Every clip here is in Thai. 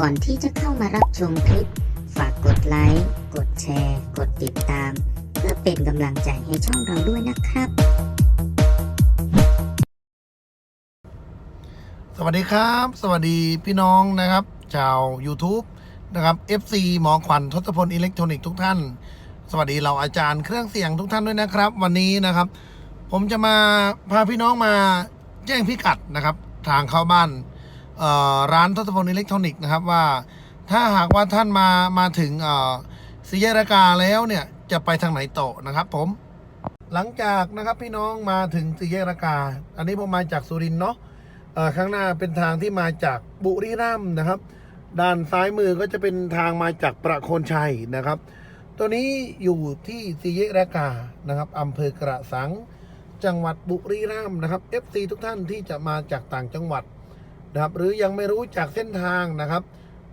ก่อนที่จะเข้ามารับชมคลิป ฝากกดไลค์ กดแชร์ กดติดตาม เพื่อเป็นกำลังใจให้ช่องเราด้วยนะครับ สวัสดีครับ สวัสดีพี่น้องนะครับ ชาว YouTube นะครับ FC หมอขวัญทศพลอิเล็กทรอนิกส์ทุกท่าน สวัสดีเราอาจารย์เครื่องเสียงทุกท่านด้วยนะครับ วันนี้นะครับ ผมจะมาพาพี่น้องมาแจ้งพิกัดนะครับ ทางเข้าบ้าน ร้านทศพลอิเล็กทรอนิกส์นะครับว่าถ้าหากว่าท่านมามาถึงสีแยกระกาแล้วเนี่ยจะไปทางไหนต่อนะครับ ผม หลังจากนะครับพี่น้องมาถึงสีแยกระกา อันนี้ผมมาจากสุรินทร์เนาะข้างหน้าเป็นทางที่มาจากบุรีรัมย์นะครับ ด้านซ้ายมือก็จะเป็นทางมาจากประโคนชัยนะครับ ตัวนี้อยู่ที่สีแยกรากานะครับอำเภอกระสังจังหวัดบุรีรัมย์นะครับ FC ทุกท่านที่จะมาจากต่างจังหวัด นะครับ หรือยังไม่รู้จากเส้นทางนะครับ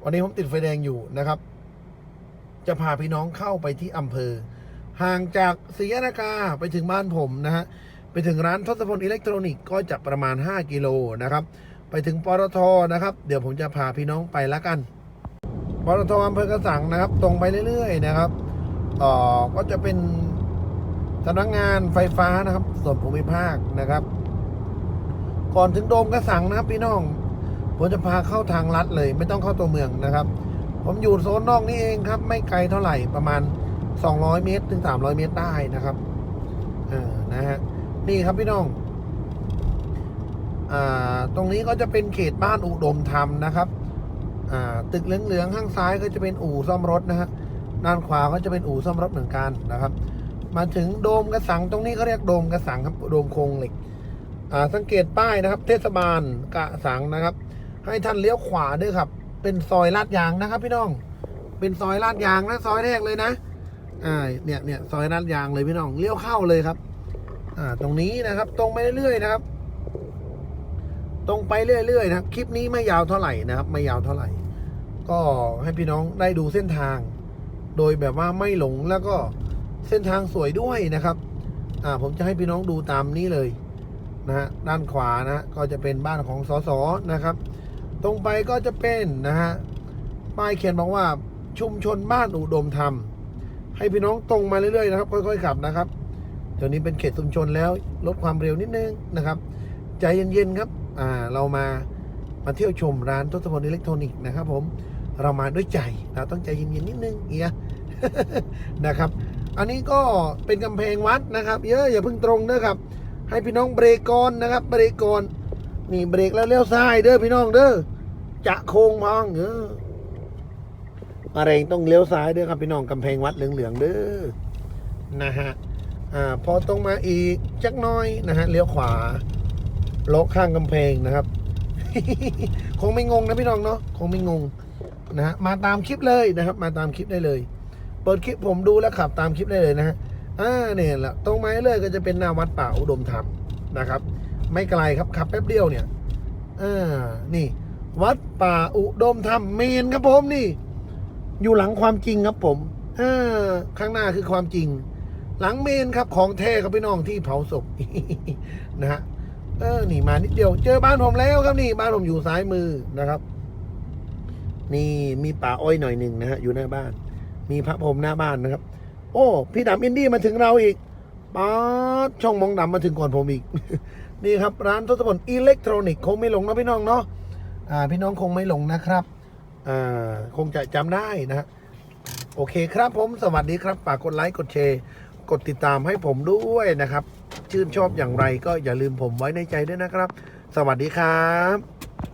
วันนี้ผมติดไฟแดงอยู่นะครับ จะพาพี่น้องเข้าไปที่อำเภอ ห่างจากสีแยกรากาไปถึงบ้านผมนะฮะไปถึงร้านทศพลอิเล็กทรอนิกส์ก็จะประมาณ 5 กิโลนะครับ ไปถึงปตทนะครับ เดี๋ยวผมจะพาพี่น้องไปล้วกันปตทอำเภอกระสังนะครับ ตรงไปเรื่อยๆนะครับเอ่อก็จะเป็นสำนักงานไฟฟ้านะครับ ส่วนภูมิภาคนะครับ ก่อนถึงโดมกระสังนะครับพี่น้อง ผมจะพาเข้าทางลัดเลย ไม่ต้องเข้าตัวเมืองนะครับ ผมอยู่โซนนอกนี่เองครับ ไม่ไกลเท่าไหร่ประมาณ 200 เมตร ถึง 300 เมตรได้นะครับเออนะฮะนี่ครับพี่น้องอ่าตรงนี้ก็จะเป็นเขตบ้านอุดมธรรมนะครับอ่าตึกเหลืองๆข้างซ้ายก็จะเป็นอู่ซ่อมรถนะฮะด้านขวาก็จะเป็นอู่ซ่อมรถเหมือนกันนะครับ มาถึงโดมกระสังตรงนี้เขาเรียกโดมกระสังครับโดมโครงเหล็ก อ่าสังเกตป้ายนะครับ เทศบาลกระสังนะครับ ให้ท่านเลี้ยวขวาด้วยครับ เป็นซอยลาดยางนะครับ พี่น้อง เป็นซอยลาดยางนะซอยแรกเลยนะ อ่า เนี่ยเนี่ยซอยลาดยางเลยพี่น้อง เลี้ยวเข้าเลยครับ อ่า ตรงนี้นะครับ ตรงไปเรื่อยๆนะครับ ตรงไปเรื่อยๆนะครับ คลิปนี้ไม่ยาวเท่าไหร่นะครับ ไม่ยาวเท่าไหร่ ก็ให้พี่น้องได้ดูเส้นทาง โดยแบบว่าไม่หลงแล้วก็เส้นทางสวยด้วยนะครับ อ่า ผมจะให้พี่น้องดูตามนี้เลยนะฮะด้านขวานะฮะก็จะเป็นบ้านของสสนะครับ ตรงไปก็จะเป็นนะฮะป้ายเขียนบอกว่าชุมชนบ้านอุดมธรรม ให้พี่น้องตรงมาเรื่อยๆนะครับ ค่อยๆขับนะครับเดี๋ยวนี้เป็นเขตชุมชนแล้วลดความเร็วนิดนึงนะครับ ใจเย็นๆครับอ่าเรามามาเที่ยวชมร้านทศพลอิเล็กทรอนิกส์นะครับ ผมเรามาด้วยใจเราต้องใจเย็นๆนิดนึงเอียนะครับ อันนี้ก็เป็นกำแพงวัดนะครับ เยอะอย่าเพิ่งตรงนะครับ ให้พี่น้องเบรกก่อนนะครับ เบรกก่อนนี่เบรกแล้วเลี้ยวซ้ายเด้อพี่น้องเด้อ จะโค้งมองเออมาเรงต้องเลี้ยวซ้ายเด้อครับพี่น้องกำแพงวัดเหลืองๆเด้อนะฮะอ่าพอตรงมาอีกจักน้อยนะฮะเลี้ยวขวาเลาะข้างกำแพงนะครับ คงไม่งงนะพี่น้องเนาะคงไม่งงนะฮะมาตามคลิปเลยนะครับ มาตามคลิปได้เลย เปิดคลิปผมดูแล้วขับตามคลิปได้เลยนะฮะอ่าเนี่ยแหละตรงมาเรื่อยก็จะเป็นหน้าวัดป่าอุดมธรรมนะครับ ไม่ไกลครับขับแป๊บเดียวเนี่ยอ่านี่ วัดป่าอุดมธรรมเมนครับผมนี่ อยู่หลังความจริงครับผมอ่าข้างหน้าคือความจริง หลังเมนครับของแท้ครับพี่น้องที่เผาศพนะฮะเออนี่มานิดเดียว เจอบ้านผมแล้วครับนี่ บ้านผมอยู่ซ้ายมือนะครับ นี่มีป่าอ้อยหน่อยหนึ่งนะฮะอยู่หน้าบ้าน มีพระพรมหน้าบ้านนะครับ โอ้พี่ดำอินดี้มาถึงเราอีกป๊าช่องมองดำมาถึงก่อนผมอีก นี่ครับร้านทศพลอิเล็กทรอนิกส์คงไม่หลงนะพี่น้องเนาะ พี่น้องคงไม่หลงนะครับอ่าคงจะจำได้นะฮะโอเคครับผมสวัสดีครับฝากกดไลค์กดแชร์กดติดตามให้ผมด้วยนะครับ ชื่นชอบอย่างไรก็อย่าลืมผมไว้ในใจด้วยนะครับ สวัสดีครับ